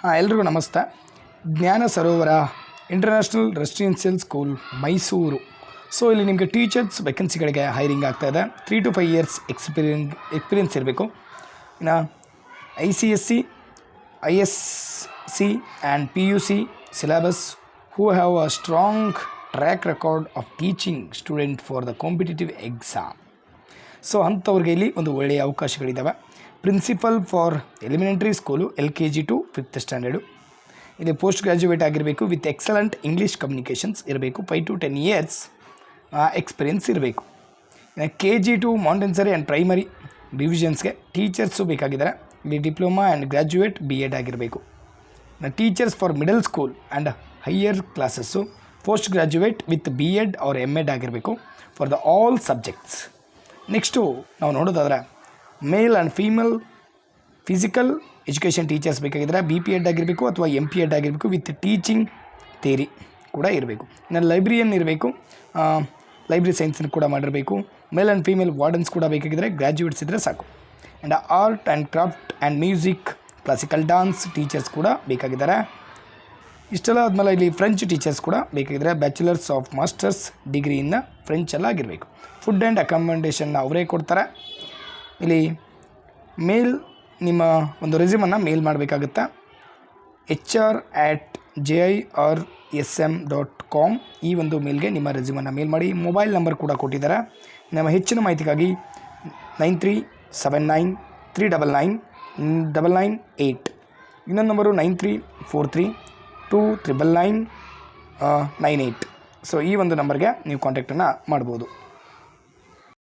ಹಾಂ, ಎಲ್ರಿಗೂ ನಮಸ್ತೆ. Jnana Sarovara international residential school Mysuru. So ಇಲ್ಲಿ ನಿಮಗೆ ಟೀಚರ್ಸ್ ವೇಕೆನ್ಸಿಗಳಿಗೆ ಹೈರಿಂಗ್ ಆಗ್ತಾ ಇದೆ. Three to five years experience experience ಇರಬೇಕು. ಇನ್ನು I C S C I S C and P U C syllabus who have a strong track record of teaching student for the competitive exam so ಅಂಥವ್ರಿಗೆ ಇಲ್ಲಿ ಒಂದು ಒಳ್ಳೆಯ ಅವಕಾಶಗಳಿದ್ದಾವೆ principal for elementary school L K G to fifth standard ಇದು post graduate ಆಗಿರಬೇಕು with excellent English communications ಇರಬೇಕು five to ten years experience ಇರಬೇಕು. K G to montessori and primary ಡಿವಿಷನ್ಸ್ಗೆ teachers ಬೇಕಾಗಿದ್ದಾರೆ. ಇಲ್ಲಿ diploma and graduate B Ed ಆಗಿರಬೇಕು. Teachers for middle school and higher classes post graduate with B Ed or M Ed ಆಗಿರಬೇಕು for the all subjects next ನಾವು ನೋಡೋದಾದ್ರೆ male and female physical education teachers ಬೇಕಾಗಿದ್ದರೆ B P Ed ಆಗಿರಬೇಕು ಅಥವಾ M P Ed ಆಗಿರಬೇಕು with teaching theory ಕೂಡ ಇರಬೇಕು. ಇನ್ನು ಲೈಬ್ರಿಯನ್ ಇರಬೇಕು. ಲೈಬ್ರರಿ ಸೈನ್ಸನ್ನು ಕೂಡ ಮಾಡಿರಬೇಕು. ಮೇಲ್ ಆ್ಯಂಡ್ ಫೀಮೇಲ್ ವಾರ್ಡನ್ಸ್ ಕೂಡ ಬೇಕಾಗಿದ್ದರೆ ಗ್ರ್ಯಾಜುಯೇಟ್ಸ್ ಇದ್ದರೆ ಸಾಕು. And art and craft and music classical dance teachers ಕೂಡ ಬೇಕಾಗಿದ್ದಾರೆ. ಇಷ್ಟೆಲ್ಲ ಆದಮೇಲೆ ಇಲ್ಲಿ ಫ್ರೆಂಚ್ ಟೀಚರ್ಸ್ ಕೂಡ ಬೇಕಾಗಿದ್ದರೆ ಬ್ಯಾಚುಲರ್ಸ್ ಆಫ್ ಮಾಸ್ಟರ್ಸ್ ಡಿಗ್ರಿಯಿಂದ ಫ್ರೆಂಚ್ ಎಲ್ಲ ಆಗಿರಬೇಕು ಫುಡ್ ಆ್ಯಂಡ್ ಅಕಾಮಡೇಷನ್ನ ಅವರೇ ಕೊಡ್ತಾರೆ. ಇಲ್ಲಿ ಮೇಲ್ ನಿಮ್ಮ ಒಂದು ರೆಸ್ಯೂಮನ್ನು ಮೇಲ್ ಮಾಡಬೇಕಾಗುತ್ತೆ? H R at J I R S M dot com ಈ ಒಂದು ಮೇಲ್ಗೆ ನಿಮ್ಮ ರೆಸ್ಯೂಮನ್ನು ಮೇಲ್ ಮಾಡಿ. ಮೊಬೈಲ್ ನಂಬರ್ ಕೂಡ ಕೊಟ್ಟಿದ್ದಾರೆ. ನಮ್ಮ ಹೆಚ್ಚಿನ ಮಾಹಿತಿಗಾಗಿ nine three seven nine three double nine double nine eight ಇನ್ನೊಂದು number nine three four three two triple nine nine eight so ಈ ಒಂದು ನಂಬರ್ಗೆ ನೀವು ಕಾಂಟ್ಯಾಕ್ಟನ್ನು ಮಾಡ್ಬೋದು.